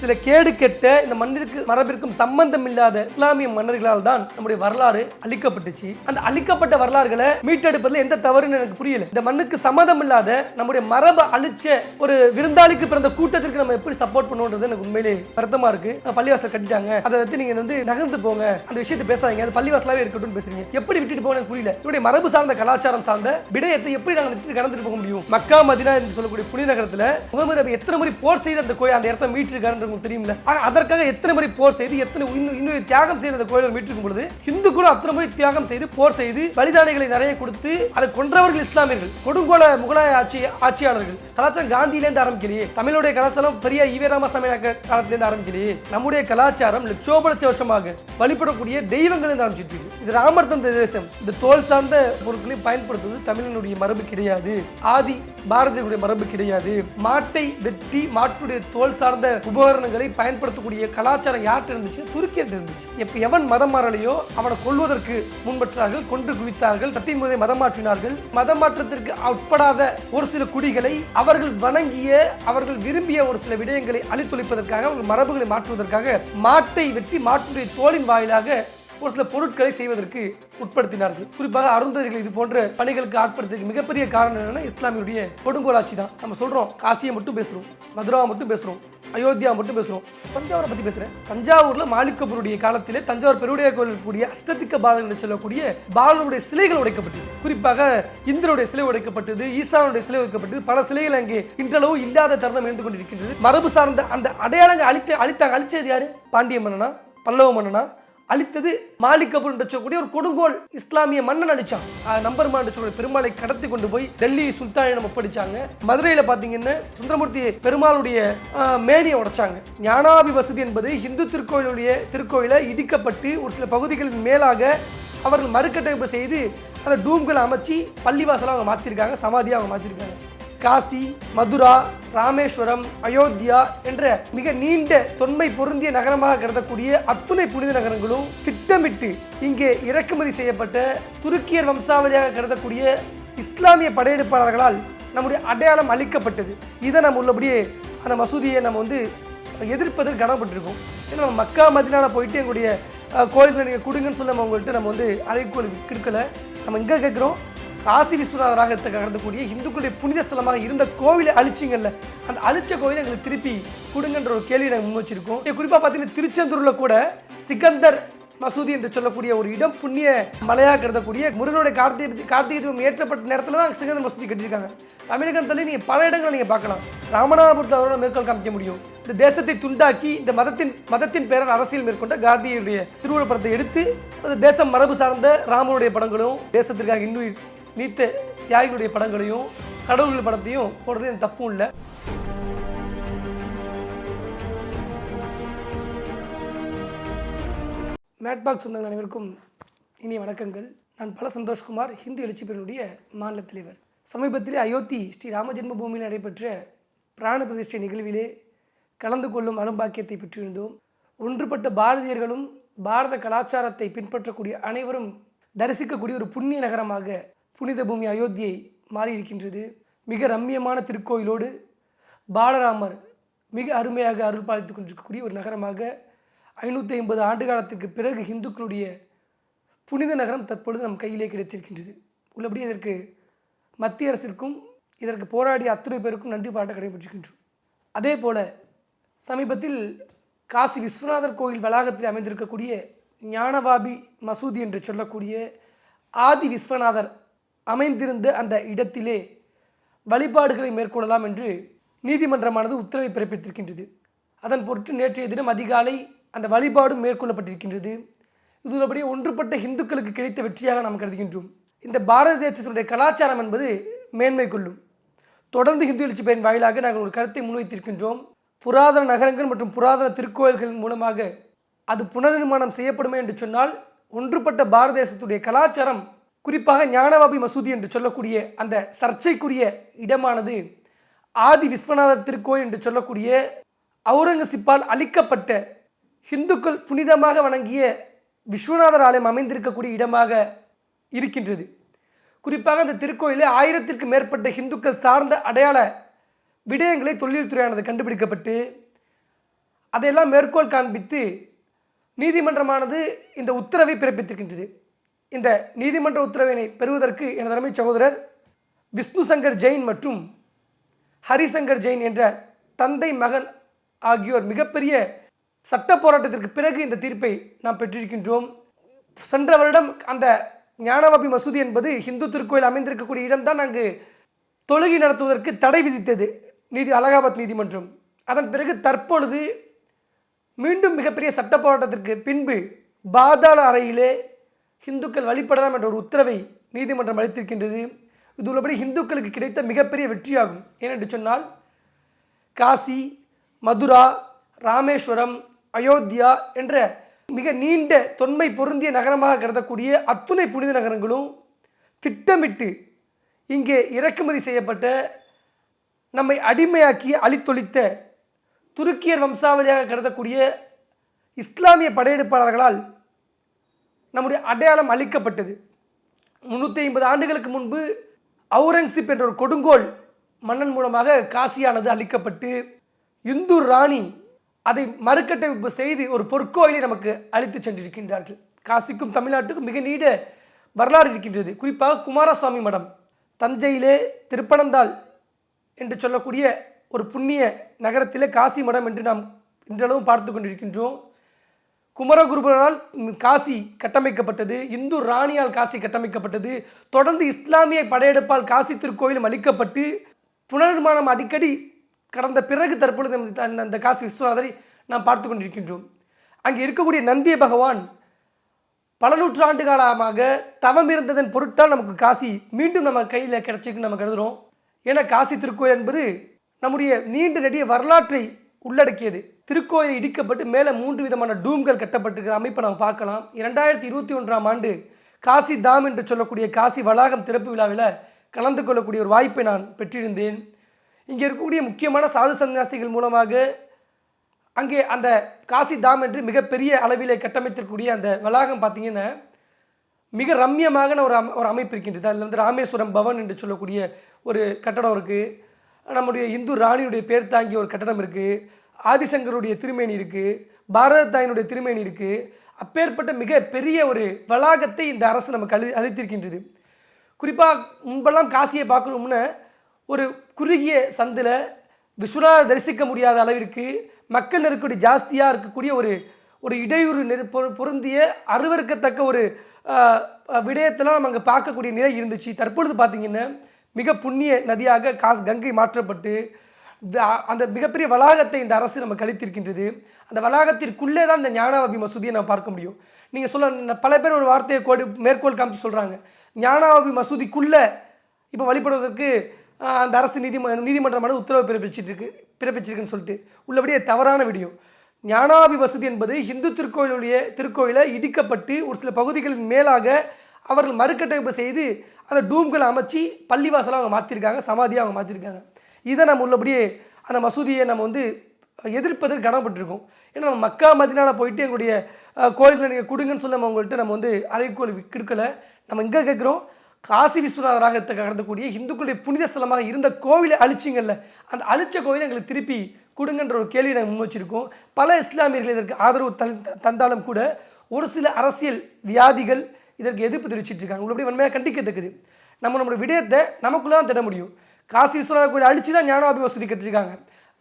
சில கேடு கெட்ட இந்த மண்ணிற்கு மரபிற்கும் சம்பந்தம் இல்லாத இஸ்லாமிய மன்னர்களால் தான் நம்முடைய வரலாறு அழிக்கப்பட்டுச்சு. அந்த அழிக்கப்பட்ட வரலாறுகளை மீட்டெடுப்பதில் எந்த தவறுன்னு எனக்கு புரியல. இந்த மண்ணுக்கு சம்மதம் இல்லாத நம்முடைய மரபை அழிச்ச ஒரு விருந்தாளிக்கு பிறந்த கூட்டத்திற்கு நம்ம எப்படி சப்போர்ட் பண்ணுன்றது எனக்கு உண்மையிலே வருத்தமா இருக்கு. பள்ளிவாசல் கட்டிட்டாங்க. அதை பத்தி நீங்க வந்து நகர்ந்து போங்க. அந்த விஷயத்தை பேசாதீங்க. அது பள்ளிவாசலாவே இருக்கட்டும் பேசுறீங்க. எப்படி விட்டுட்டு போக புரியல. இவருடைய மரபு சார்ந்த கலாச்சாரம் சார்ந்த விடயத்தை எப்படி நாங்கள் விட்டு கடந்துட்டு போக முடியும்? மக்கா மதினா என்று சொல்லக்கூடிய புனித நகரத்துல முகமது நபி எத்தனை முறை போர் செய்த அந்த கோயில் அந்த இடத்த மீட்டிருக்காருன்றது உங்களுக்கு தெரியுமில்ல ஆனால் அதற்காக எத்தனை முறை போர் செய்து எத்தனை இன்னும் இன்னும் தியாகம் செய்து அந்த கோயிலை மீட்டிருக்கும் பொழுது இந்து கூட அத்தனை முறை தியாகம் செய்து போர் செய்து பலிதானைகளை நிறைய கொடுத்து அதை கொன்றவர்கள் இஸ்லாமியர்கள் கொடுங்கோல முகலாய ஆட்சி ஆட்சியாளர்கள். கலாச்சாரம் காந்தியிலேருந்து ஆரம்பிக்கலையே. தமிழுடைய கலாச்சாரம் பெரிய ஈவேராமசாமி காலத்திலேருந்து ஆரம்பிக்கலையே. நம்முடைய கலாச்சாரம் லட்சோப லட்ச வருஷமாக வழிபடக்கூடிய தெய்வங்கள் இருந்து ஆரம்பிச்சிட்டு இருக்கு. இது ராமர் தந்த தேசம். இந்த தோல் சார்ந்த பொருட்களை பயன்படுத்துவது தமிழனுடைய மரபு கிடையாது. ஆதி பாரதியுடைய மரபு கிடையாது. மாட்டை வெட்டி மாட்டுடைய தோல் சார்ந்த உபகரணங்களை பயன்படுத்தக்கூடிய கலாச்சாரம் யார்கிட்ட இருந்துச்சு? துருக்கியிட்ட இருந்துச்சு. எப்ப எவன் மதம் மாறலையோ அவனை கொள்வதற்கு முன்பற்றார்கள் கொன்று குவித்தார்கள் கத்தி முறை மதம் மாற்றினார்கள். மதம் மாற்றத்திற்கு உட்படாத ஒரு சில குடிகளை அவர்கள் வணங்கிய அவர்கள் விரும்பிய ஒரு சில விடயங்களை அழித்தொழிப்பதற்காக அவர்கள் மரபுகளை மாற்றுவதற்காக மாட்டை வெட்டி மாட்டுடைய தோளின் வாயிலாக ஒரு சில பொருட்களை செய்வதற்கு உட்படுத்தினார்கள். குறிப்பாக அருந்ததிகள் இது போன்ற பணிகளுக்கு ஆட்படுத்துறதுக்கு மிகப்பெரிய காரணம் என்னன்னா இஸ்லாமியுடைய கொடுங்கோலாட்சி தான். நம்ம சொல்றோம் காசியை மட்டும் பேசுறோம் மதுராவை மட்டும் பேசுறோம். அயோத்தியா மட்டும் பேசுகிறோம் தஞ்சாவூரை பற்றி பேசுகிறேன் தஞ்சாவூரில் மாளிகப்பூருடைய காலத்திலே தஞ்சாவூர் பெருவுடைய கோயில் கூடிய அஷ்டதிக்க பாலங்கள் என்று சொல்லக்கூடிய பாலனுடைய சிலைகள் உடைக்கப்பட்டது. குறிப்பாக இந்திரனுடைய சிலை உடைக்கப்பட்டது ஈசானுடைய சிலை உடைக்கப்பட்டது. பல சிலைகள் அங்கே இன்றளவு இல்லாத தருணம் இருந்து கொண்டிருக்கின்றது. மரபு சார்ந்த அந்த அடையாளங்கள் அழித்த அழித்தாங்க அழிச்சது யாரு? பாண்டிய மன்னனா? பல்லவ மன்னனா? அழித்தது. மாலிக் கபூர் என்று சொல்லக்கூடிய ஒரு கொடுங்கோல் இஸ்லாமிய மன்னன் அடிச்சான். நம்பர் மான் பெருமாளை கடத்தி கொண்டு போய் டெல்லி சுல்தானிடம் ஒப்படைச்சாங்க மதுரையில பாத்தீங்கன்னா சுந்தரமூர்த்தி பெருமாளுடைய மேனியை உடைச்சாங்க. ஞானாபி வசதி என்பது இந்து திருக்கோயிலுடைய திருக்கோயிலை இடிக்கப்பட்டு ஒரு சில பகுதிகளின் மேலாக அவர்கள் மறுக்கட்டமைப்பு செய்து அந்த டூம்களை அமைச்சு பள்ளிவாசலாக அவங்க மாற்றிருக்காங்க சமாதியாக அவங்க மாற்றிருக்காங்க காசி மதுரா ராமேஸ்வரம் அயோத்தியா என்ற மிக நீண்ட தொன்மை பொருந்திய நகரமாக கருதக்கூடிய அத்துணை புனித நகரங்களும் திட்டமிட்டு இங்கே இறக்குமதி செய்யப்பட்ட துருக்கியர் வம்சாவளியாக கருதக்கூடிய இஸ்லாமிய படையெடுப்பாளர்களால் நம்முடைய அடையாளம் அளிக்கப்பட்டது இதை நம்ம உள்ளபடியே அந்த மசூதியை நம்ம வந்து எதிர்ப்பதற்கு கனப்பட்டிருக்கோம் ஏன்னா நம்ம மக்கா மதினால போயிட்டு எங்களுடைய கோயில்களை நீங்கள் கொடுங்கன்னு சொல்லி நம்ம உங்கள்கிட்ட நம்ம வந்து அழைக்கோல் கொடுக்கல. நம்ம இங்கே கேட்குறோம் காசி விஸ்வநாதராக கடந்தக்கூடிய இந்துக்களுடைய புனித ஸ்தலமாக இருந்த கோவிலை அழிச்சிங்கல்ல அந்த அழிச்ச கோவிலை எங்களுக்கு திருப்பி கொடுங்கன்ற ஒரு கேள்வி நாங்கள் முன் வச்சிருக்கோம். குறிப்பாக பார்த்தீங்கன்னா திருச்செந்தூரில் கூட சிக்கந்தர் மசூதி என்று சொல்லக்கூடிய ஒரு இடம் புண்ணிய மலையாக கருதக்கூடிய முருகனுடைய கார்த்திகை கார்த்திகை தீபம் ஏற்றப்பட்ட நேரத்தில் தான் சிகந்தர் மசூதி கட்டியிருக்காங்க. தமிழகத்தில் நீங்கள் பல இடங்களை நீங்கள் பார்க்கலாம். ராமநாதபுரத்தில் அதோட மேற்கோள் காமிக்க முடியும். இந்த தேசத்தை துண்டாக்கி இந்த மதத்தின் மதத்தின் பேரால் அரசியல் மேற்கொண்ட காந்தியுடைய திருவுருவப்படத்தை எடுத்து அந்த தேசம் மரபு சார்ந்த ராமனுடைய படங்களும் தேசத்திற்காக இன்னும் நீத்த தியாகிகளுடைய படங்களையும் கடவுள் படத்தையும் போடுறது எனக்கு தப்பும் இல்லை. மேட்பாக் சொந்தங்கள் அனைவருக்கும் இனிய வணக்கங்கள். நான் பல சந்தோஷ்குமார் ஹிந்து எழுச்சி பெருடைய மாநில தலைவர். சமீபத்திலே அயோத்தி ஸ்ரீ ராமஜென்ம பூமியில் நடைபெற்ற பிராண பிரதிஷ்டை நிகழ்விலே கலந்து கொள்ளும் அனுபாக்கியத்தை பெற்றிருந்தோம். ஒன்றுபட்ட பாரதியர்களும் பாரத கலாச்சாரத்தை பின்பற்றக்கூடிய அனைவரும் தரிசிக்கக்கூடிய ஒரு புண்ணிய நகரமாக புனித பூமி அயோத்தியை மாறியிருக்கின்றது. மிக ரம்மியமான திருக்கோயிலோடு பாலராமர் மிக அருமையாக அருள் பாலித்து கொண்டிருக்கக்கூடிய ஒரு நகரமாக ஐநூற்றி ஐம்பது ஆண்டு காலத்துக்கு பிறகு இந்துக்களுடைய புனித நகரம் தற்பொழுது நம் கையிலே கிடைத்திருக்கின்றது. உள்ளபடி இதற்கு மத்திய அரசிற்கும் இதற்கு போராடிய அத்துணை பேருக்கும் நன்றி பாராட்ட கடைபிடிக்கின்றோம் அதே போல சமீபத்தில் காசி விஸ்வநாதர் கோயில் வளாகத்தில் அமைந்திருக்கக்கூடிய ஞானவாபி மசூதி என்று சொல்லக்கூடிய ஆதி விஸ்வநாதர் அமைந்திருந்த அந்த இடத்திலே வழிபாடுகளை மேற்கொள்ளலாம் என்று நீதிமன்றமானது உத்தரவை பிறப்பித்திருக்கின்றது. அதன் பொருட்டு நேற்றைய தினம் அதிகாலை அந்த வழிபாடும் மேற்கொள்ளப்பட்டிருக்கின்றது. இதுபடியே ஒன்றுபட்ட இந்துக்களுக்கு கிடைத்த வெற்றியாக நாம் கருதுகின்றோம். இந்த பாரத தேசத்தினுடைய கலாச்சாரம் என்பது மேன்மை கொள்ளும். தொடர்ந்து ஹிந்து எழுச்சி பெயரின் வாயிலாக நாங்கள் ஒரு கருத்தை முன்வைத்திருக்கின்றோம். புராதன நகரங்கள் மற்றும் புராதன திருக்கோயில்கள் மூலமாக அது புனர்நிர்மாணம் செய்யப்படுமே என்று சொன்னால் ஒன்றுபட்ட பாரத தேசத்துடைய கலாச்சாரம் குறிப்பாக ஞானவாபி மசூதி என்று சொல்லக்கூடிய அந்த சர்ச்சைக்குரிய இடமானது ஆதி விஸ்வநாதர் திருக்கோயில் என்று சொல்லக்கூடிய அவுரங்கசீப்பால் அளிக்கப்பட்ட இந்துக்கள் புனிதமாக வணங்கிய விஸ்வநாதர் ஆலயம் அமைந்திருக்கக்கூடிய இடமாக இருக்கின்றது. குறிப்பாக அந்த திருக்கோயிலே ஆயிரத்திற்கு மேற்பட்ட இந்துக்கள் சார்ந்த அடையாள விடயங்களை தொழில்துறையானது கண்டுபிடிக்கப்பட்டு அதையெல்லாம் மேற்கோள் காண்பித்து நீதிமன்றமானது இந்த உத்தரவை பிறப்பித்திருக்கின்றது. இந்த நீதிமன்ற உத்தரவினை பெறுவதற்கு எனது தலைமை சகோதரர் விஷ்ணு சங்கர் ஜெயின் மற்றும் ஹரிசங்கர் ஜெயின் என்ற தந்தை மகன் ஆகியோர் மிகப்பெரிய சட்ட போராட்டத்திற்கு பிறகு இந்த தீர்ப்பை நாம் பெற்றிருக்கின்றோம். சென்ற வருடம் அந்த ஞானவாபி மசூதி என்பது ஹிந்து திருக்கோயில் அமைந்திருக்கக்கூடிய இடம்தான் அங்கு தொழுகை நடத்துவதற்கு தடை விதித்தது நீதி அலகாபாத் நீதிமன்றம். அதன் பிறகு தற்பொழுது மீண்டும் மிகப்பெரிய சட்ட போராட்டத்திற்கு பின்பு பாதாள அறையிலே ஹிந்துக்கள் வழிபடலாம் என்ற ஒரு உத்தரவை நீதிமன்றம் அளித்திருக்கின்றது. இது உள்ளபடி ஹிந்துக்களுக்கு கிடைத்த மிகப்பெரிய வெற்றியாகும். ஏனென்று சொன்னால் காசி மதுரா ராமேஸ்வரம் அயோத்தியா என்ற மிக நீண்ட தொன்மை பொருந்திய நகரமாக கருதக்கூடிய அத்துணை புனித நகரங்களும் திட்டமிட்டு இங்கே இறக்குமதி செய்யப்பட்ட நம்மை அடிமையாக்கி அழித்தொழித்த துருக்கியர் வம்சாவளியாக கருதக்கூடிய இஸ்லாமிய படையெடுப்பாளர்களால் நம்முடைய அடையாளம் அளிக்கப்பட்டது. முந்நூற்றி ஐம்பது ஆண்டுகளுக்கு முன்பு அவுரங்கசீப் என்ற ஒரு கொடுங்கோல் மன்னன் மூலமாக காசியானது அளிக்கப்பட்டு இந்து ராணி அதை மறுக்கட்டமைப்பு செய்து ஒரு பொற்கோயிலை நமக்கு அளித்து சென்றிருக்கின்றார்கள். காசிக்கும் தமிழ்நாட்டுக்கும் மிக நீண்ட வரலாறு இருக்கின்றது. குறிப்பாக குமாரசுவாமி மடம் தஞ்சையிலே திருப்பனந்தாள் என்று சொல்லக்கூடிய ஒரு புண்ணிய நகரத்திலே காசி மடம் என்று நாம் இன்றளவும் பார்த்து கொண்டிருக்கின்றோம். குமரகுருபரால் காசி கட்டமைக்கப்பட்டது இந்து ராணியால் காசி கட்டமைக்கப்பட்டது தொடர்ந்து இஸ்லாமிய படையெடுப்பால் காசி திருக்கோயிலும் அளிக்கப்பட்டு புனர்நிர்மாணம் அடிக்கடி கடந்த பிறகு தற்பொழுது அந்த- அந்த காசி விஸ்வநாதரை நாம் பார்த்து கொண்டிருக்கின்றோம். அங்கே இருக்கக்கூடிய நந்திய பகவான் பல நூற்றாண்டு காலமாக தவம் இருந்ததன் பொருட்டால் நமக்கு காசி மீண்டும் நம்ம கையில் கிடைச்சிருக்குன்னு நம்ம கருதுகிறோம் ஏன்னா காசி திருக்கோயில் என்பது நம்முடைய நீண்ட நெடிய வரலாற்றை உள்ளடக்கியது. திருக்கோயில் இடிக்கப்பட்டு மேலே மூன்று விதமான டூம்கள் கட்டப்பட்டிருக்கிற அமைப்பை நாம் பார்க்கலாம். இரண்டாயிரத்தி இருபத்தி ஒன்றாம் ஆண்டு காசி தாம் என்று சொல்லக்கூடிய காசி வளாகம் திறப்பு விழாவில் கலந்து கொள்ளக்கூடிய ஒரு வாய்ப்பை நான் பெற்றிருந்தேன். இங்கே இருக்கக்கூடிய முக்கியமான சாது சந்நியாசிகள் மூலமாக அங்கே அந்த காசி தாம் என்று மிகப்பெரிய அளவிலே கட்டமைத்திருக்கக்கூடிய அந்த வளாகம் பார்த்தீங்கன்னா மிக ரம்யமாக ஒரு அம ஒரு அமைப்பு இருக்கின்றது. அதில் வந்து ராமேஸ்வரம் பவன் என்று சொல்லக்கூடிய ஒரு கட்டடம் இருக்குது நம்முடைய இந்து ராணியுடைய பேர் தாங்கிய ஒரு கட்டடம் இருக்குது ஆதிசங்கருடைய திருமேனி இருக்குது பாரத தாயினுடைய திருமேனி இருக்குது அப்பேற்பட்ட மிக பெரிய ஒரு வளாகத்தை இந்த அரசு நமக்கு அழி அளித்திருக்கின்றது. குறிப்பாக முன்பெல்லாம் காசியை பார்க்கணும்னு ஒரு குறுகிய சந்தில் விஸ்வநாதர் தரிசிக்க முடியாத அளவிற்கு மக்கள் நெருக்கடி ஜாஸ்தியாக இருக்கக்கூடிய ஒரு ஒரு இடையூறு நெரு பொரு- பொருந்திய அருவருக்கத்தக்க ஒரு விடயத்தெல்லாம் நம்ம அங்கே பார்க்கக்கூடிய நிலை இருந்துச்சு. தற்பொழுது பார்த்திங்கன்னா மிக புண்ணிய நதியாக காஸ் கங்கை மாற்றப்பட்டு அந்த மிகப்பெரிய வளாகத்தை இந்த அரசு நம்ம கழித்திருக்கின்றது. அந்த வளாகத்திற்குள்ளே தான் இந்த ஞானாவபி மசூதியை நம்ம பார்க்க முடியும். நீங்கள் சொல்ல பல பேர் ஒரு வார்த்தையை கோடி மேற்கோள் காமிச்சு சொல்கிறாங்க ஞானாவபி மசூதிக்குள்ளே இப்போ வழிபடுவதற்கு அந்த அரசு நீதிம நீதிமன்றமான உத்தரவு பிறப்பிச்சிட்டு பிறப்பிச்சிருக்குன்னு சொல்லிட்டு உள்ளபடியே தவறான விடியும் ஞானாபி மசூதி என்பது இந்து திருக்கோயிலுடைய திருக்கோயிலை இடிக்கப்பட்டு ஒரு சில பகுதிகளின் மேலாக அவர்கள் மறுக்கட்டமைப்பு செய்து அந்த டூம்களை அமைச்சு பள்ளிவாசலாக அவங்க மாற்றிருக்காங்க சமாதியாக அவங்க மாற்றிருக்காங்க இதை நம்ம உள்ளபடியே அந்த மசூதியை நம்ம வந்து எதிர்ப்பதற்கு கடமைப்பட்டிருக்கோம் ஏன்னா நம்ம மக்கா மதினால போயிட்டு எங்களுடைய கோயிலில் நீங்கள் கொடுங்கன்னு சொல்லி நம்ம உங்கள்கிட்ட நம்ம வந்து அறைக்கோள் கொடுக்கல. நம்ம இங்கே கேட்குறோம் காசி விஸ்வநாதராக கடந்தக்கூடிய இந்துக்களுடைய புனித ஸ்தலமாக இருந்த கோவிலை அழிச்சிங்கல்ல அந்த அழிச்ச கோவிலை எங்களுக்கு திருப்பி கொடுங்கன்ற ஒரு கேள்வி நாங்கள் முன் வச்சிருக்கோம். பல இஸ்லாமியர்கள் இதற்கு ஆதரவு தந்தாலும் கூட ஒரு சில அரசியல் வியாதிகள் இதற்கு எதிர்ப்பு தெரிவிச்சிட்டு இருக்காங்க. உள்ளபடி வன்மையாக கண்டிக்கத்தக்குது. நம்ம நம்மளோட விடயத்தை நமக்குள்ளே தான் திட முடியும். காசி விஸ்வநாத கோயில் அழிச்சு தான் ஞானவாபி மசூதி கட்டியிருக்காங்க.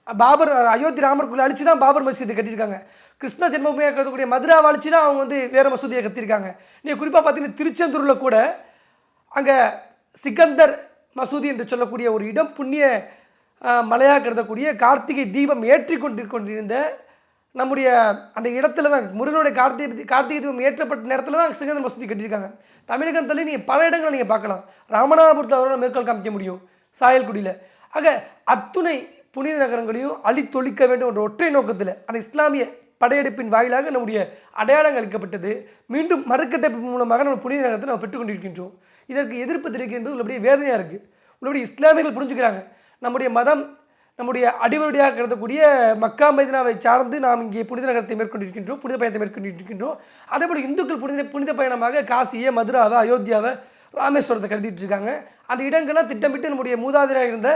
பாபர் அயோத்தி ராமர் கோயில் அழிச்சு தான் பாபர் மசூதி கட்டியிருக்காங்க. கிருஷ்ண ஜென்மபூமியாக இருக்கக்கூடிய மதுராவை அழிச்சு தான் அவங்க வந்து வேறு மசூதியை கட்டியிருக்காங்க. நீங்கள் குறிப்பாக பார்த்தீங்கன்னா திருச்செந்தூரில் கூட அங்கே சிக்கந்தர் மசூதி என்று சொல்லக்கூடிய ஒரு இடம் புண்ணிய மலையாக கருதக்கூடிய கார்த்திகை தீபம் ஏற்றி கொண்டு கொண்டிருந்த நம்முடைய அந்த இடத்துல தான் முருகனுடைய கார்த்திகை கார்த்திகை தீபம் ஏற்றப்பட்ட நேரத்தில் தான் சிக்கந்தர் மசூதி கட்டியிருக்காங்க. தமிழகத்தில் நீங்கள் பல இடங்களை நீங்கள் பார்க்கலாம். ராமநாதபுரத்தில் அவரோட மேற்கோள் காமிக்க முடியும். சாயல்குடியில். ஆக அத்துணை புனித நகரங்களையும் அழித்தொழிக்க வேண்டும் என்ற ஒற்றை நோக்கத்தில் அந்த இஸ்லாமிய படையெடுப்பின் வாயிலாக நம்முடைய அடையாளங்கள் அளிக்கப்பட்டது. மீண்டும் மறுக்கட்டமைப்பு மூலமாக நம்ம புனித நகரத்தை நம்ம பெற்றுக்கொண்டிருக்கின்றோம் இதற்கு எதிர்ப்பு தெரிவிக்கின்றது உள்ளபடி வேதனையாக இருக்குது உள்ளபடி இஸ்லாமியர்கள் புரிஞ்சுக்கிறாங்க. நம்முடைய மதம் நம்முடைய அடிவருடியாக கருதக்கூடிய மக்கா மதினாவை சார்ந்து நாம் இங்கே புனித நகரத்தை மேற்கொண்டிருக்கின்றோம் புனித பயணத்தை மேற்கொண்டிருக்கின்றோம். அதேபோல் இந்துக்கள் புனித புனித பயணமாக காசியை மதுராவை அயோத்தியாவை ராமேஸ்வரத்தை கருதிட்டு இருக்காங்க. அந்த இடங்கள்லாம் திட்டமிட்டு நம்முடைய மூதாதிராக இருந்த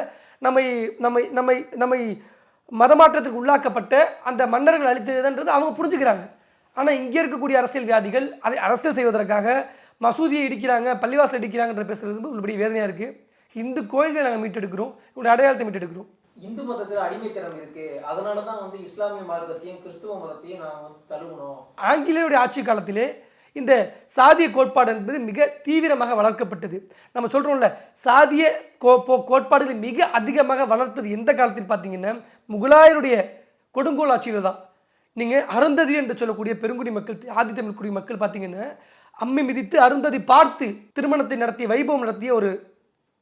நம்மை நம்மை நம்மை நம்மை மதமாற்றத்துக்கு உள்ளாக்கப்பட்ட அந்த மன்னர்கள் அளித்ததுன்றது அவங்க புரிஞ்சுக்கிறாங்க. ஆனால் இங்கே இருக்கக்கூடிய அரசியல் வியாதிகள் அதை அரசியல் செய்வதற்காக மசூதியை இடிக்கிறாங்க பள்ளிவாசல் இடிக்கிறாங்கன்ற பேசுகிறது வந்து உள்ளபடி வேதனையாக இருக்குது இந்து கோயில்களை நாங்கள் மீட்டெடுக்கிறோம் இவங்களுடைய அடையாளத்தை மீட்டெடுக்கிறோம். இந்து மதத்துல அடிமைத்தனம் இருக்கு. அதனாலதான் வந்து இஸ்லாமிய மதத்தையும் கிறிஸ்துவ மதத்தையும் நான் வந்து தழுவணும். ஆங்கிலேயருடைய ஆட்சி காலத்திலே இந்த சாதிய கோட்பாடு என்பது மிக தீவிரமாக வளர்க்கப்பட்டது. நம்ம சொல்கிறோம்ல சாதிய கோ கோட்பாடுகள் கோட்பாடுகளை மிக அதிகமாக வளர்த்தது எந்த காலத்தில் பார்த்தீங்கன்னா முகலாயருடைய கொடுங்கோல் ஆட்சியில் தான். நீங்கள் அருந்ததி என்று சொல்லக்கூடிய பெருங்குடி மக்கள் ஆதி தமிழ் குடி மக்கள் பார்த்தீங்கன்னா அம்மி மிதித்து அருந்ததி பார்த்து திருமணத்தை நடத்திய வைபவம் நடத்திய ஒரு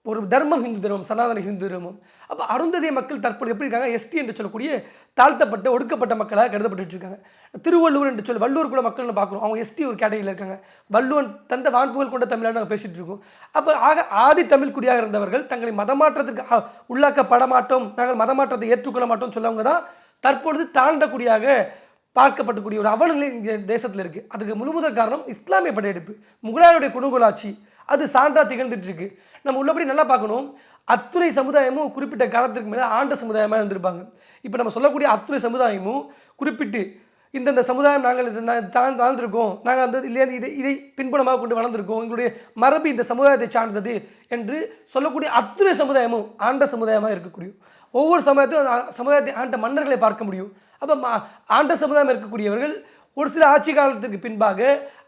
ஒரு தர்மம் ஹிந்து தர்மம் சனாதன ஹிந்து தர்மம். அப்போ அருந்ததிய மக்கள் தற்போது எப்படி இருக்காங்க? எஸ்டி என்று சொல்லக்கூடிய தாழ்த்தப்பட்ட ஒடுக்கப்பட்ட மக்களாக கருதப்பட்டு இருக்காங்க. திருவள்ளுவர் என்று சொல்லி வள்ளுவர் குல மக்கள்னு பார்க்குறோம். அவங்க எஸ்டி ஒரு கேட்டகரியில் இருக்காங்க. வள்ளுவன் தந்த வான்புகள் கொண்ட தமிழாக நாங்கள் பேசிட்டு இருக்கோம். அப்போ ஆக ஆதி தமிழ் குடியாக இருந்தவர்கள் தங்களை மதமாற்றத்திற்கு உள்ளாக்கப்பட மாட்டோம் நாங்கள் மதமாற்றத்தை ஏற்றுக்கொள்ள மாட்டோம் சொல்லவங்க தான் தற்பொழுது தாண்டக்கூடியாக பார்க்கப்படக்கூடிய ஒரு அவலநிலை இங்கே தேசத்தில் இருக்குது அதுக்கு முழுமுதல் காரணம் இஸ்லாமிய படையெடுப்பு. முகலாயருடைய குணுகுலாட்சி அது சான்றாக திகழ்ந்துட்டு இருக்கு நம்ம உள்ளபடி நல்லா பார்க்கணும். அத்துணை சமுதாயமும் குறிப்பிட்ட காலத்திற்கு மேலே ஆண்ட சமுதாயமாக இருந்திருப்பாங்க. இப்போ நம்ம சொல்லக்கூடிய அத்துணை சமுதாயமும் குறிப்பிட்டு இந்தந்த சமுதாயம் நாங்கள் தான் வாழ்ந்திருக்கோம் நாங்கள் அந்த இல்லையா இதை இதை பின்புலமாக கொண்டு வளர்ந்துருக்கோம். எங்களுடைய மரபு இந்த சமுதாயத்தை சார்ந்தது என்று சொல்லக்கூடிய அத்துணை சமுதாயமும் ஆண்ட சமுதாயமாக இருக்கக்கூடிய ஒவ்வொரு சமுதாயத்தையும் சமுதாயத்தை ஆண்ட மன்னர்களை பார்க்க முடியும். அப்போ மா- ஆண்ட சமுதாயம் இருக்கக்கூடியவர்கள் ஒரு சில ஆட்சி காலத்திற்கு பின்பாக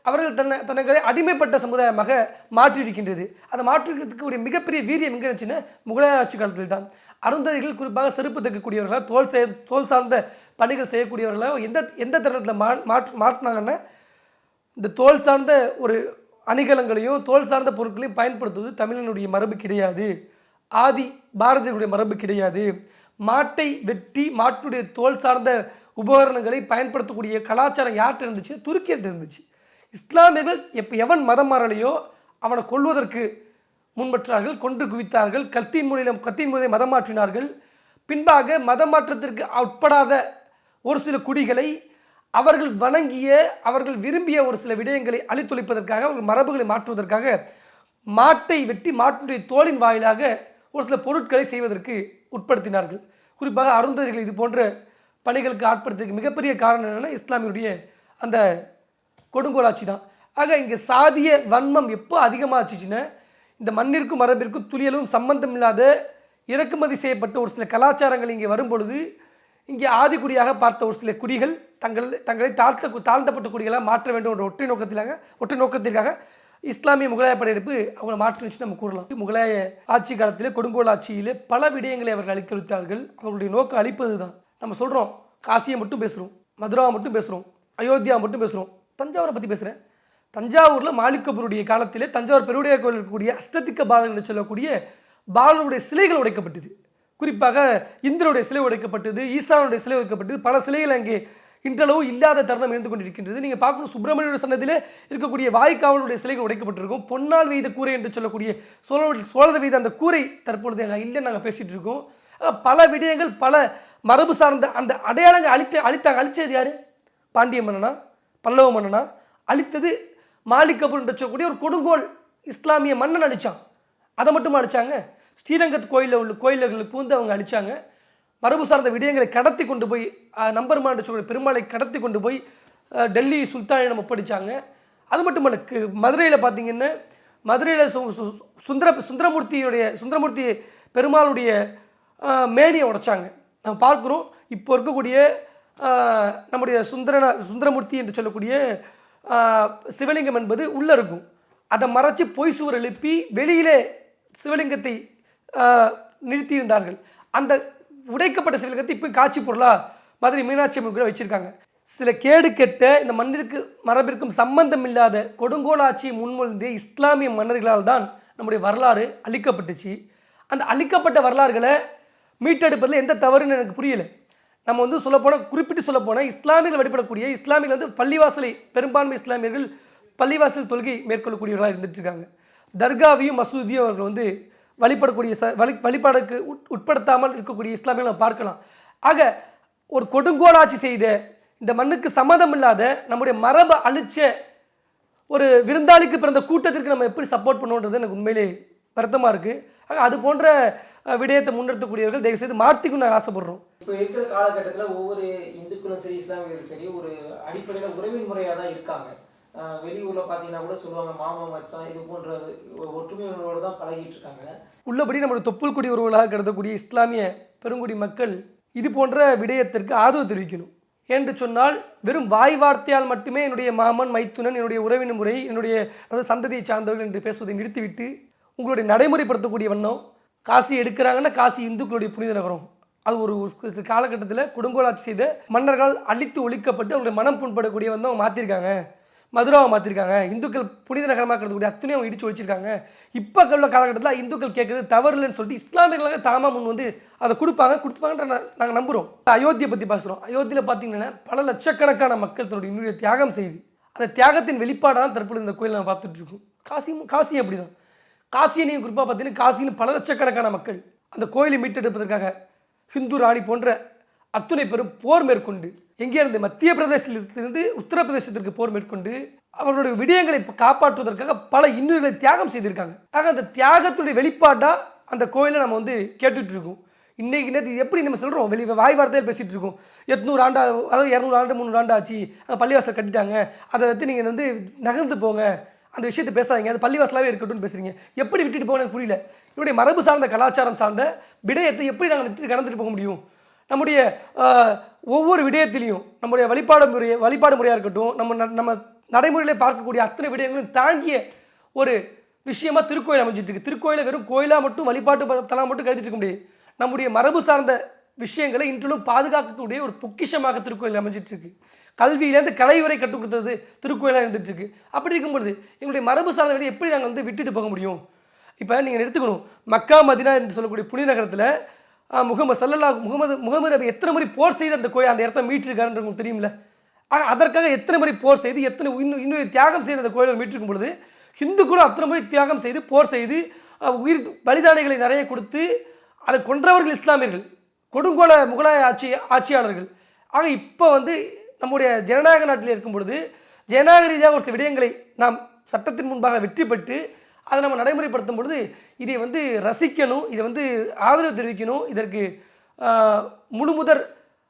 அவர்கள் தன்னை தங்களை அடிமைப்பட்ட சமுதாயமாக மாற்றியிருக்கின்றது. அதை மாற்றிருக்கிறதுக்கு ஒரு மிகப்பெரிய வீரியம் எங்கே இருந்துச்சுன்னா முகலாய ஆட்சி காலத்தில் தான் அருந்ததிகள் குறிப்பாக செருப்பு தைக்கக்கூடியவர்களாக தோல் செய் தோல் சார்ந்த பணிகள் செய்யக்கூடியவர்களாக எந்த எந்த தருணத்தில் மா மாற்று மாற்றினாங்கன்னா இந்த தோல் சார்ந்த ஒரு அணிகலங்களையும் தோல் சார்ந்த பொருட்களையும் பயன்படுத்துவது தமிழனுடைய மரபு கிடையாது. ஆதி பாரதியருடைய மரபு கிடையாது. மாட்டை வெட்டி மாட்டுடைய தோல் சார்ந்த உபகரணங்களை பயன்படுத்தக்கூடிய கலாச்சாரம் யார்கிட்ட இருந்துச்சு? துருக்கியிட்ட இருந்துச்சு. இஸ்லாமியர்கள் எப்போ எவன் மதம் மாறலையோ அவனை கொள்வதற்கு முன்பற்றார்கள் கொன்று குவித்தார்கள் கத்தியின் மூலியம் கத்தியின் மூலியம் மதம் மாற்றினார்கள். பின்பாக மதம் மாற்றத்திற்கு உட்படாத ஒரு சில குடிகளை அவர்கள் வணங்கிய அவர்கள் விரும்பிய ஒரு சில விடயங்களை அழித்தொழிப்பதற்காக அவர்கள் மரபுகளை மாற்றுவதற்காக மாட்டை வெட்டி மாட்டுடைய தோலின் வாயிலாக ஒரு சில பொருட்களை செய்வதற்கு உட்படுத்தினார்கள். குறிப்பாக அருந்ததிகள் இது போன்ற பணிகளுக்கு ஆட்படுத்துறதுக்கு மிகப்பெரிய காரணம் என்னென்னா இஸ்லாமியுடைய அந்த கொடுங்கோலாட்சி தான் ஆக இங்கே சாதிய வன்மம் எப்போ அதிகமாச்சுச்சுன்னா இந்த மண்ணிற்கும் மரபிற்கும் துளியலும் சம்பந்தம் இல்லாத இறக்குமதி செய்யப்பட்ட ஒரு சில கலாச்சாரங்கள் இங்கே வரும்பொழுது இங்கே ஆதிக்குடியாக பார்த்த ஒரு சில குடிகள் தங்கள் தங்களை தாழ்த்த தாழ்ந்தப்பட்ட குடிகளாக மாற்ற வேண்டும் என்ற ஒற்றை நோக்கத்திலாக ஒற்றை நோக்கத்திற்காக இஸ்லாமிய முகலாய படையெடுப்பு அவங்களை மாற்றிச்சு நம்ம கூறலாம். முகலாய ஆட்சி காலத்திலே கொடுங்கோல் ஆட்சியிலே பல விடயங்களை அவர்கள் அளித்தளித்தார்கள் அவர்களுடைய நோக்கம் அளிப்பது தான் நம்ம சொல்கிறோம் காசியை மட்டும் பேசுகிறோம் மதுராவை மட்டும் பேசுகிறோம் அயோத்தியா மட்டும் பேசுகிறோம் தஞ்சாவூரை பற்றி பேசுகிறேன் தஞ்சாவூரில் மாலிகபுருடைய காலத்திலே தஞ்சாவூர் பெருவுடைய கோயில் இருக்கக்கூடிய அஷ்டதிக்க பாலன் என்று சொல்லக்கூடிய பாலனுடைய சிலைகள் உடைக்கப்பட்டது. குறிப்பாக இந்திரனுடைய சிலை உடைக்கப்பட்டது ஈசானுடைய சிலை உடைக்கப்பட்டது. பல சிலைகள் அங்கே இன்றளவு இல்லாத தருணம் இருந்து கொண்டிருக்கின்றது. நீங்கள் பார்க்கணும் சுப்பிரமணியோட சன்னதியிலே இருக்கக்கூடிய வாய்க்காவலுடைய சிலைகள் உடைக்கப்பட்டிருக்கும். பொன்னால் வீத கூரை என்று சொல்லக்கூடிய சோழ சோழர் வீத அந்த கூரை தற்பொழுது எங்கள் இல்லை நாங்கள் பேசிகிட்டு இருக்கோம். பல விடயங்கள் பல மரபு சார்ந்த அந்த அடையாளங்கள் அழித்த அழித்தாங்க அழித்தது யார்? பாண்டிய மன்னனா பல்லவ மன்னனா? அழித்தது மாலிக் கபூர் என்று சொல்லக்கூடிய ஒரு கொடுங்கோல் இஸ்லாமிய மன்னன் அழித்தான் அதை மட்டும் அழித்தாங்க ஸ்ரீரங்கத் கோயிலில் உள்ள கோயில்களுக்கு பூந்து அவங்க அழித்தாங்க மரபு சார்ந்த விடயங்களை கடத்தி கொண்டு போய் நம்பர் நம்பெருமான் என்று சொல்லக்கூடிய பெருமாளை கடத்தி கொண்டு போய் டெல்லி டெல்லி சுல்தானிடம் ஒப்படைச்சாங்க அது மட்டுமல்ல கு- மதுரையில் பார்த்தீங்கன்னா மதுரையில் சு சு- சுந்தர சுந்தரமூர்த்தியுடைய சுந்தரமூர்த்தி பெருமாளுடைய மேனியை உடைச்சாங்க. நம்ம பார்க்குறோம் இப்போ இருக்கக்கூடிய நம்முடைய சுந்தரன சுந்தரமூர்த்தி என்று சொல்லக்கூடிய சிவலிங்கம் என்பது உள்ளே இருக்கும். அதை மறைச்சி பொய் சுவர் எழுப்பி வெளியிலே சிவலிங்கத்தை நிறுத்தியிருந்தார்கள். அந்த உடைக்கப்பட்ட சிவலிங்கத்தை இப்போ காட்சி பொருளாக மதுரை மீனாட்சி அம்மன் கூட வச்சுருக்காங்க. சில கேடு கெட்ட இந்த மண்ணிற்கு மரபிற்கும் சம்பந்தம் இல்லாத கொடுங்கோலாட்சியை முன்மொழிந்த இஸ்லாமிய மன்னர்களால் தான் நம்முடைய வரலாறு அழிக்கப்பட்டுச்சு. அந்த அழிக்கப்பட்ட வரலாறுகளை மீட்டெடுப்பதில் எந்த தவறுன்னு எனக்கு புரியல. நம்ம வந்து சொல்லப்போனால் குறிப்பிட்டு சொல்லப்போனால் இஸ்லாமியில் வழிபடக்கூடிய இஸ்லாமியில் வந்து பள்ளிவாசலை பெரும்பான்மை இஸ்லாமியர்கள் பள்ளிவாசல் தொழுகை மேற்கொள்ளக்கூடியவர்களாக இருந்துட்டு இருக்காங்க தர்காவையும் மசூதியும் அவர்கள் வந்து வழிபடக்கூடிய ச வழி வழிபாடுக்கு உட் உட்படுத்தாமல் இருக்கக்கூடிய இஸ்லாமியர்கள் நம்ம பார்க்கலாம். ஆக ஒரு கொடுங்கோலாட்சி செய்த இந்த மண்ணுக்கு சம்மதம் இல்லாத நம்முடைய மரபை அழிச்ச ஒரு விருந்தாளிக்கு பிறந்த கூட்டத்திற்கு நம்ம எப்படி சப்போர்ட் பண்ணுன்றது எனக்கு உண்மையிலே வருத்தமாக இருக்குது ஆக அது போன்ற விடயத்தை முன்னிறுத்தக்கூடியவர்கள் தயவு செய்து மாற்றிக்கணும் நாங்கள் ஆசைப்படுறோம். இப்போ இருக்கிற காலகட்டத்தில் ஒவ்வொரு இந்துக்களும் சரி இஸ்லாமியர்களும் சரி ஒரு அடிப்படையில் உறவின் முறையாக தான் இருக்காங்க. வெளியூர்ல பார்த்தீங்கன்னா கூட சொல்லுவாங்க மாமா மச்சான் இது போன்ற ஒரு ஒற்றுமை உணர்வோடு தான் பழகிட்டு இருக்காங்க. உள்ளபடி நம்முடைய தொப்புள் குடி உறவுகளாக கருதக்கூடிய இஸ்லாமிய பெருங்குடி மக்கள் இது போன்ற விடயத்திற்கு ஆதரவு தெரிவிக்கணும். என்று சொன்னால் வெறும் வாய் வார்த்தையால் மட்டுமே என்னுடைய மாமன் மைத்துனன் என்னுடைய உறவின் முறை என்னுடைய அதாவது சந்ததியை சார்ந்தவர்கள் என்று பேசுவதை நிறுத்திவிட்டு உங்களுடைய நடைமுறைப்படுத்தக்கூடிய வண்ணம் காசி எடுக்கிறாங்கன்னா காசி இந்துக்களுடைய புனித நகரம். அது ஒரு ஒரு காலகட்டத்தில் கொடுங்கோலாட்சி செய்த மன்னர்கள் அழித்து ஒழிக்கப்பட்டு அவங்களுடைய மனம் புண்படக்கூடிய வந்து அவங்க மாற்றிருக்காங்க மதுராவை மாற்றிருக்காங்க இந்துக்கள் புனித நகரமாக இருக்கக்கூடிய அத்தனையும் அவங்க இடிச்சு வச்சிருக்காங்க இப்போ உள்ள காலகட்டத்தில் இந்துக்கள் கேட்குறது தவறு இல்லைன்னு சொல்லிட்டு இஸ்லாமியர்களாக தாமா முன் வந்து அதை கொடுப்பாங்க கொடுப்பாங்கன்ற நாங்கள் நம்புகிறோம் அயோத்தியை பற்றி பேசுகிறோம் அயோத்தியில் பார்த்தீங்கன்னா பல லட்சக்கணக்கான மக்கள் தன்னுடைய இன்னுடைய தியாகம் செய்து அந்த தியாகத்தின் வெளிப்பாடாக தான் தற்பொழுது இந்த கோயில் நம்ம பார்த்துட்ருக்கோம் காசியும் காசியும் அப்படி தான் காசியை குறிப்பாக பார்த்தீங்கன்னா காசியில் பல லட்சக்கணக்கான மக்கள் அந்த கோயிலை மீட்டெடுப்பதற்காக ஹிந்து ராணி போன்ற அத்துணை பெரும் போர் மேற்கொண்டு எங்கே இருந்து மத்திய பிரதேசத்திலிருந்து உத்தரப்பிரதேசத்திற்கு போர் மேற்கொண்டு அவர்களுடைய விடயங்களை காப்பாற்றுவதற்காக பல இன்னுயிர்களை தியாகம் செய்திருக்காங்க. ஆக அந்த தியாகத்துடைய வெளிப்பாட்டாக அந்த கோயிலை நம்ம வந்து கேட்டுட்டு இருக்கோம். இன்றைக்கு நேற்று இது எப்படி நம்ம சொல்கிறோம் வெளியே வாய் வார்த்தையில் பேசிகிட்டு இருக்கோம். எட்நூறு ஆண்டா அதாவது இரநூறு ஆண்டு முந்நூறு ஆண்டு ஆச்சு. அங்கே பள்ளிவாசல் கட்டிட்டாங்க. அதை வந்து நீங்கள் வந்து நகர்ந்து போங்க. அந்த விஷயத்தை பேசாதீங்க. அது பள்ளிவாசலாகவே இருக்கட்டும்னு பேசுறீங்க. எப்படி விட்டுட்டு போக எனக்கு புரியல. என்னுடைய மரபு சார்ந்த கலாச்சாரம் சார்ந்த விடயத்தை எப்படி நாங்கள் விட்டுட்டு கடந்துட்டு போக முடியும்? நம்முடைய ஒவ்வொரு விடயத்திலையும் நம்முடைய வழிபாடு முறை வழிபாடு முறையாக இருக்கட்டும் நம்ம ந- நம்ம நடைமுறையில் பார்க்கக்கூடிய அத்தனை விடயங்களும் தாங்கிய ஒரு விஷயமா திருக்கோயில் அமைஞ்சிட்டு இருக்கு. திருக்கோயிலை வெறும் கோயிலாக மட்டும் வழிபாட்டு தலா மட்டும் கருதிட்டு இருக்க முடியாது. நம்முடைய மரபு சார்ந்த விஷயங்களை இன்றிலும் பாதுகாக்கக்கூடிய ஒரு பொக்கிஷமாக திருக்கோயில் அமைஞ்சிட்டு இருக்கு. கல்வியிலேருந்து கலை வரை கற்றுக் கொடுத்தது திருக்கோயிலாக இருந்துட்டு அப்படி இருக்கும்பொழுது எங்களுடைய மரபு சார்ந்த எப்படி நாங்கள் வந்து விட்டுட்டு போக முடியும்? இப்போ நீங்கள் எடுத்துக்கணும்? மக்கா மதினா என்று சொல்லக்கூடிய புனித நகரத்தில் முகமது சல்லல்லா முகமது முகமது நபி எத்தனை முறை போர் செய்து அந்த கோயில் அந்த இடத்த மீட்டிருக்காருன்றது உங்களுக்கு தெரியுமில்ல ஆக அதற்காக எத்தனை முறை போர் செய்து எத்தனை இன்னும் இன்னும் தியாகம் செய்து அந்த கோயிலை மீட்டிருக்கும் பொழுது ஹிந்துக்களும் அத்தனை முறை தியாகம் செய்து போர் செய்து உயிர் பலிதானைகளை நிறைய கொடுத்து அதை கொன்றவர்கள் இஸ்லாமியர்கள் கொடுங்கோல முகலாய ஆட்சி ஆட்சியாளர்கள். ஆக இப்போ வந்து நம்முடைய ஜனநாயக நாட்டில் இருக்கும் பொழுது ஜனநாயக ரீதியாக ஒரு சில விடயங்களை நாம் சட்டத்தின் முன்பாக வெற்றி பெற்று அதை நம்ம நடைமுறைப்படுத்தும் பொழுது இதை வந்து ரசிக்கணும் இதை வந்து ஆதரவு தெரிவிக்கணும் இதற்கு ஆஹ், முழுமுதற்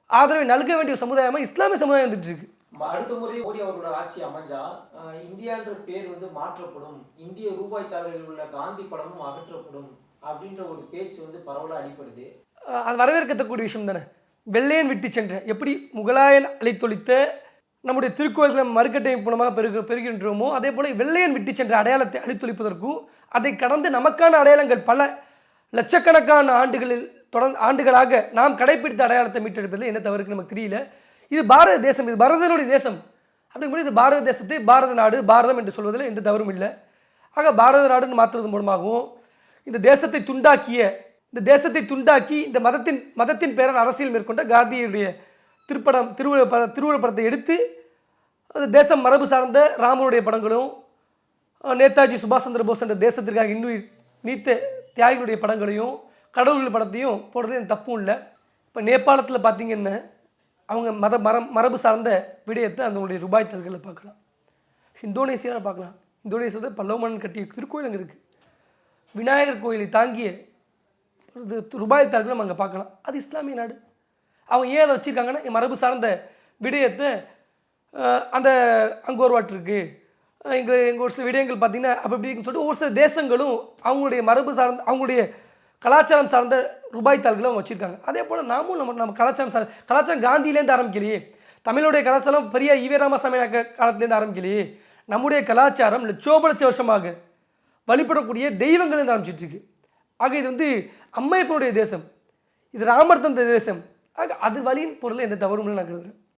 ஆதரவை நல்க வேண்டிய சமுதாயமாக இஸ்லாமிய சமுதாயம் வந்துட்டு இருக்கு. அடுத்த முறை மோடி அவரோட ஆட்சி அமைஞ்சா இந்தியான்ற பேர் வந்து மாற்றப்படும் இந்திய ரூபாய் தாள்களில் உள்ள காந்தி படமும் அகற்றப்படும் அப்படின்ற ஒரு பேச்சு வந்து பரவலாக அடிப்படுது அது வரவேற்கத்தக்கூடிய விஷயம் தானே? வெள்ளையன் விட்டு சென்ற எப்படி முகலாயன் அழைத்தொழித்த நம்முடைய திருக்கோயில்களை மறுக்கட்டமைப்பு மூலமாக பெருக பெறுகின்றோமோ அதே போல வெள்ளையன் விட்டு சென்ற அடையாளத்தை அழித்தொழிப்பதற்கும் அதை கடந்து நமக்கான அடையாளங்கள் பல லட்சக்கணக்கான ஆண்டுகளில் தொடர்ந்து ஆண்டுகளாக நாம் கடைப்பிடித்த அடையாளத்தை மீட்டெடுப்பதில் என்ன தவறுக்கு நமக்கு தெரியல. இது பாரத தேசம் இது பாரதனுடைய தேசம். அப்படிங்கும்போது இது பாரத தேசத்தை பாரத நாடு பாரதம் என்று சொல்வதில் எந்த தவறும் இல்லை. ஆக பாரத நாடுன்னு மாற்றுறது மூலமாகவும் இந்த தேசத்தை துண்டாக்கிய இந்த தேசத்தை துண்டாக்கி இந்த மதத்தின் மதத்தின் பெயரால் அரசியல் மேற்கொண்ட காந்தியுடைய திருப்படம் திருவிழ பட திருவிழா படத்தை எடுத்து அந்த தேசம் மரபு சார்ந்த ராமனுடைய படங்களும் நேதாஜி சுபாஷ் சந்திர போஸ் என்ற தேசத்திற்காக இன்னுயிர் நீத்த தியாகிகளுடைய படங்களையும் கடவுள்கள் படத்தையும் போடுறது எனக்கு தப்பும் இல்லை. இப்போ நேபாளத்தில் பார்த்தீங்கன்னா அவங்க மத மரம் மரபு சார்ந்த விடயத்தை அதனுடைய ரூபாய் தல்களில் பார்க்கலாம். இந்தோனேசியாவில் பார்க்கலாம். இந்தோனேசியாவில் பல்லவ மன்னன் கட்டிய திருக்கோயில் அங்கே இருக்குது விநாயகர் கோயிலை தாங்கிய இது ரூபாய் நம்ம அங்கே பார்க்கலாம். அது இஸ்லாமிய நாடு. அவங்க ஏன் அதை வச்சுருக்காங்கன்னா மரபு சார்ந்த விடயத்தை அந்த அந்த ஒரு வாட்டு இருக்குது எங்கள் எங்கள் ஒரு சில விடயங்கள் பார்த்தீங்கன்னா அப்படி இப்படின்னு சொல்லிட்டு ஒரு சில தேசங்களும் அவங்களுடைய மரபு சார்ந்த அவங்களுடைய கலாச்சாரம் சார்ந்த ரூபாய் தாள்களும் அவங்க வச்சுருக்காங்க. அதே போல் நாமும் நம்ம நம்ம கலாச்சாரம் சார் கலாச்சாரம் காந்தியிலேருந்து ஆரம்பிக்கலையே. தமிழுடைய கலாச்சாரம் பெரிய ஈவராமசாமி காலத்துலேருந்து ஆரம்பிக்கலையே. நம்முடைய கலாச்சாரம் லட்சோப லட்ச வருஷமாக வழிபடக்கூடிய தெய்வங்கள்லேருந்து ஆரம்பிச்சிட்ருக்கு ஆக இது வந்து அம்மையப்பனுடைய தேசம். இது ராமர் தந்த தேசம். ஆக அது வழியின் பொருளை எந்த தவறும் இல்லை நான் கருதுறேன்